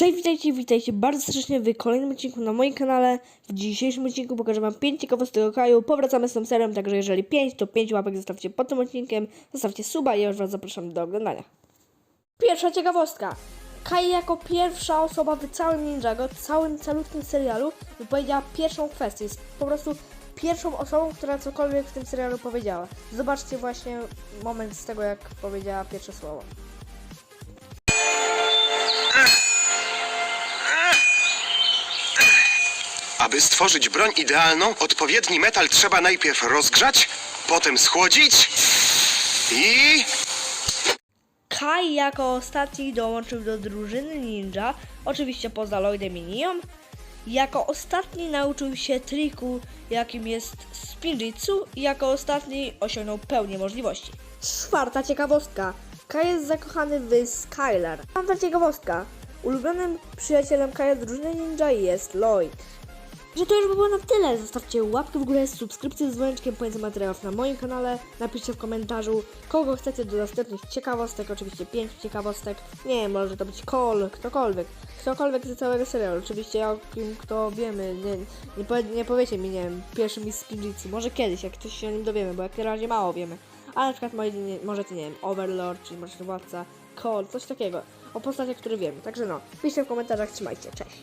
Cześć, witajcie, witajcie bardzo serdecznie w kolejnym odcinku na moim kanale. W dzisiejszym odcinku pokażę wam 5 ciekawostek o Kaju. Powracamy z tą serią, także jeżeli 5, to 5 łapek zostawcie pod tym odcinkiem. Zostawcie suba i ja już was zapraszam do oglądania. Pierwsza ciekawostka. Kai jako pierwsza osoba w całym Ninjago, całym calutkim serialu wypowiedziała pierwszą kwestię. Jest po prostu pierwszą osobą, która cokolwiek w tym serialu powiedziała. Zobaczcie właśnie moment z tego, jak powiedziała pierwsze słowo. Aby stworzyć broń idealną, odpowiedni metal trzeba najpierw rozgrzać, potem schłodzić i... Kai jako ostatni dołączył do drużyny ninja, oczywiście poza Lloydem i Nią. Jako ostatni nauczył się triku, jakim jest Spinjitzu i jako ostatni osiągnął pełnię możliwości. Czwarta ciekawostka. Kai jest zakochany w Skylar. Piąta ciekawostka. Ulubionym przyjacielem Kaja z drużyny ninja jest Lloyd. Że to już by było na tyle. Zostawcie łapkę w górę, subskrypcję z dzwoneczkiem, powiedzmy materiałów na moim kanale. Napiszcie w komentarzu, kogo chcecie do następnych ciekawostek. Oczywiście 5 ciekawostek. Nie wiem, może to być Cole, ktokolwiek. Ktokolwiek z całego serialu. Oczywiście o kim kto wiemy. Nie, nie, powie, nie powiecie mi, nie wiem, pierwszy Miss Spinjitzu. Może kiedyś, jak coś się o nim dowiemy, bo jak na razie mało wiemy. Ale na przykład może, nie, możecie, nie wiem, Overlord, czyli Mroczny Władca, Cole, coś takiego. O postaciach, które wiemy. Także no, piszcie w komentarzach, trzymajcie, cześć.